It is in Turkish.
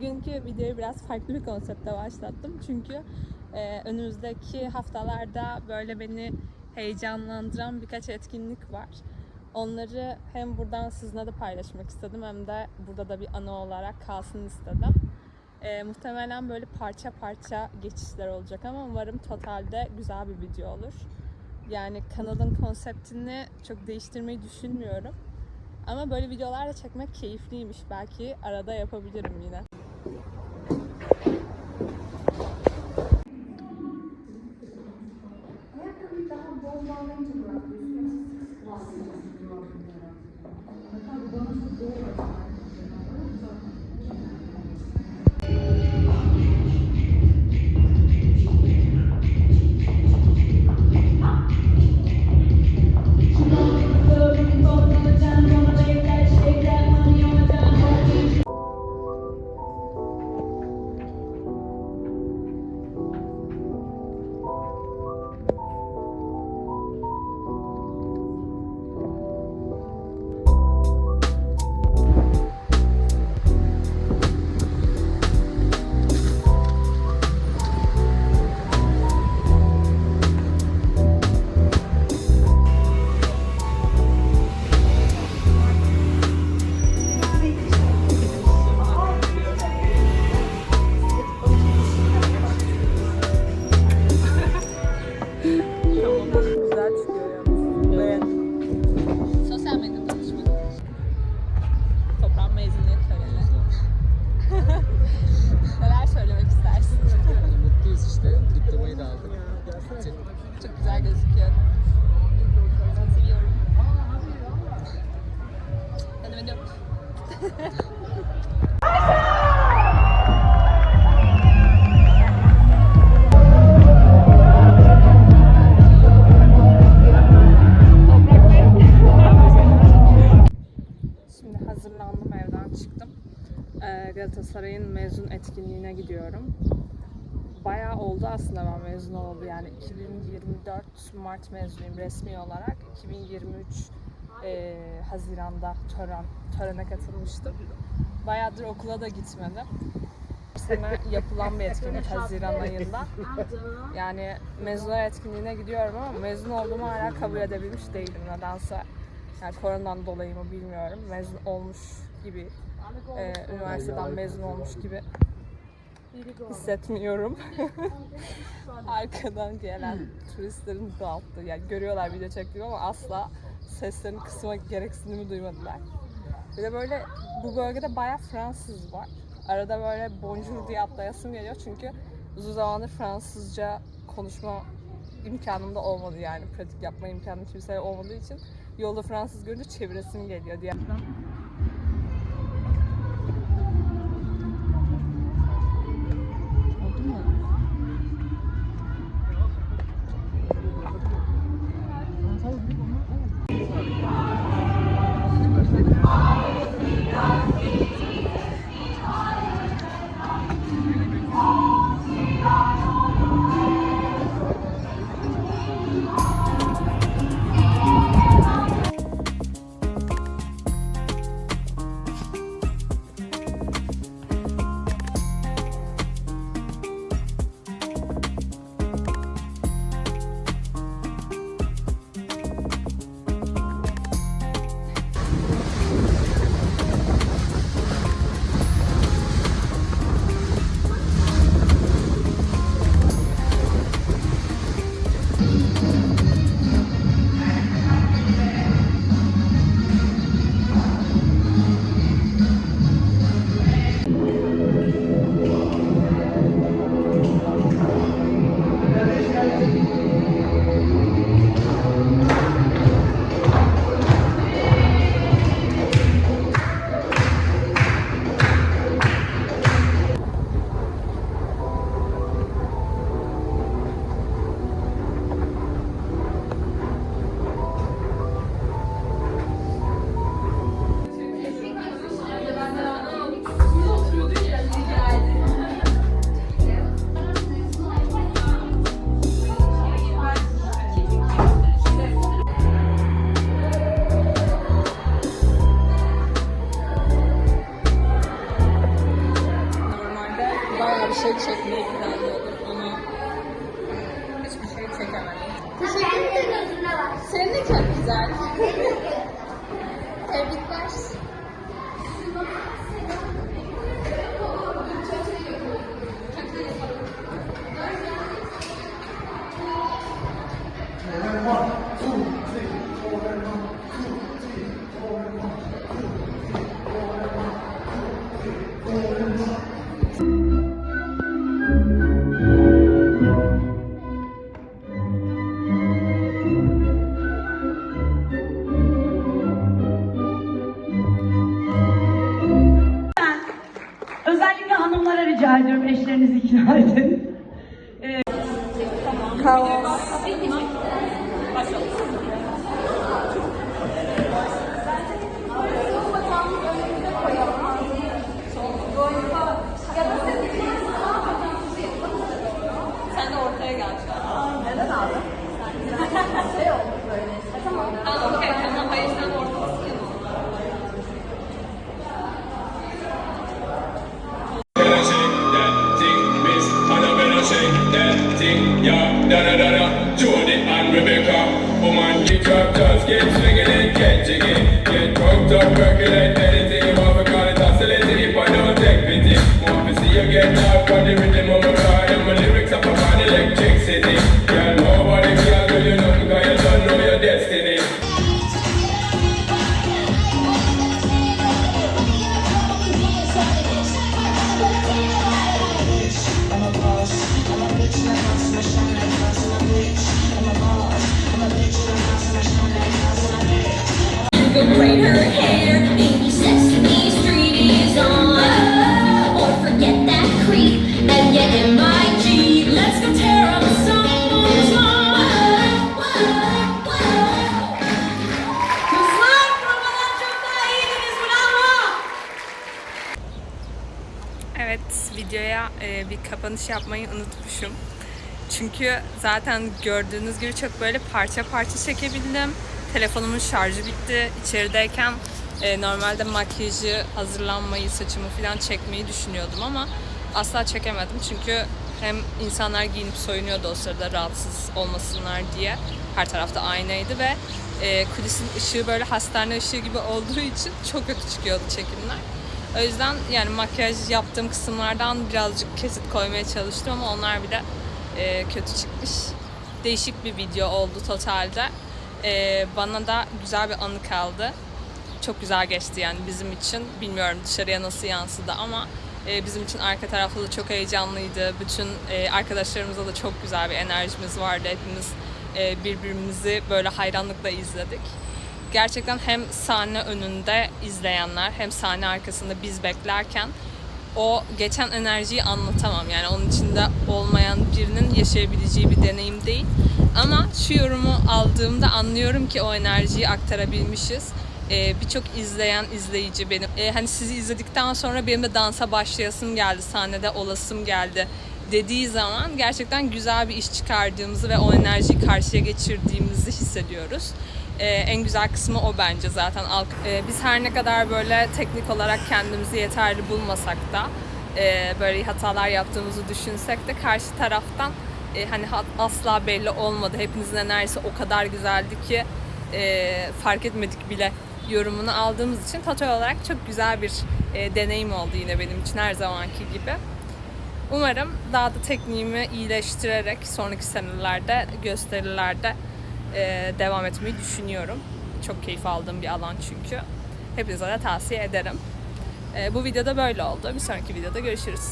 Bugünkü videoyu biraz farklı bir konsepte başlattım. Çünkü e, önümüzdeki haftalarda böyle beni heyecanlandıran birkaç etkinlik var. Onları hem buradan sizinle de paylaşmak istedim hem de burada da bir anı olarak kalsın istedim. E, muhtemelen böyle parça parça geçişler olacak ama umarım totalde güzel bir video olur. Yani kanalın konseptini çok değiştirmeyi düşünmüyorum. Ama böyle videolar da çekmek keyifliymiş. Belki arada yapabilirim yine. I have to read the whole moment to Bitti. Çok güzel gözüküyor. Seviyorum. Ben de Şimdi hazırlandım evden çıktım. Ee, Galatasaray'ın mezun etkinliğine gidiyorum. Bayağı oldu aslında ben mezun oldu yani 2024 Mart mezunuyum resmi olarak. 2023 e, Haziran'da tören törene katılmıştım. Bayağıdır okula da gitmedim. Bu sene yapılan bir etkinlik Haziran ayında. Yani mezunlar etkinliğine gidiyorum ama mezun olduğumu hala kabul edebilmiş değilim nedense. Yani koronadan dolayı mı bilmiyorum. Mezun olmuş gibi, e, üniversiteden mezun olmuş gibi hissetmiyorum. Arkadan gelen turistlerin dağıttığı, yani görüyorlar video çektiğimi ama asla seslerini kısma gereksinimi duymadılar. Bir de böyle bu bölgede bayağı Fransız var. Arada böyle bonjour diye atlayasım geliyor çünkü uzun zamandır Fransızca konuşma imkanım da olmadı yani pratik yapma imkanım kimseye olmadığı için yolda Fransız görünce çeviresim geliyor diye. Çok ediyorum eşlerinizi ikna edin. Shake that thing, yeah. Da and Rebecca. Woman, get drop, just get swinging it, get jiggy. Get drunk, up, videoya e, bir kapanış yapmayı unutmuşum. Çünkü zaten gördüğünüz gibi çok böyle parça parça çekebildim. Telefonumun şarjı bitti. İçerideyken e, normalde makyajı, hazırlanmayı, saçımı falan çekmeyi düşünüyordum ama asla çekemedim. Çünkü hem insanlar giyinip soyunuyordu o sırada rahatsız olmasınlar diye. Her tarafta aynaydı ve e, kulisin ışığı böyle hastane ışığı gibi olduğu için çok kötü çıkıyordu çekimler. O yüzden yani makyaj yaptığım kısımlardan birazcık kesit koymaya çalıştım ama onlar bile e, kötü çıkmış. Değişik bir video oldu totalde. E, bana da güzel bir anı kaldı. Çok güzel geçti yani bizim için. Bilmiyorum dışarıya nasıl yansıdı ama e, bizim için arka tarafta da çok heyecanlıydı. Bütün e, arkadaşlarımızla da çok güzel bir enerjimiz vardı. Hepimiz e, birbirimizi böyle hayranlıkla izledik gerçekten hem sahne önünde izleyenler hem sahne arkasında biz beklerken o geçen enerjiyi anlatamam. Yani onun içinde olmayan birinin yaşayabileceği bir deneyim değil. Ama şu yorumu aldığımda anlıyorum ki o enerjiyi aktarabilmişiz. Ee, Birçok izleyen izleyici benim. Ee, hani sizi izledikten sonra benim de dansa başlayasım geldi, sahnede olasım geldi dediği zaman gerçekten güzel bir iş çıkardığımızı ve o enerjiyi karşıya geçirdiğimizi hissediyoruz. Ee, en güzel kısmı o bence zaten. Ee, biz her ne kadar böyle teknik olarak kendimizi yeterli bulmasak da e, böyle hatalar yaptığımızı düşünsek de karşı taraftan e, hani asla belli olmadı. Hepinizin enerjisi o kadar güzeldi ki e, fark etmedik bile yorumunu aldığımız için Tatoy olarak çok güzel bir e, deneyim oldu yine benim için her zamanki gibi. Umarım daha da tekniğimi iyileştirerek sonraki senelerde gösterilerde e, devam etmeyi düşünüyorum. Çok keyif aldığım bir alan çünkü. Hepinize de tavsiye ederim. E, bu videoda böyle oldu. Bir sonraki videoda görüşürüz.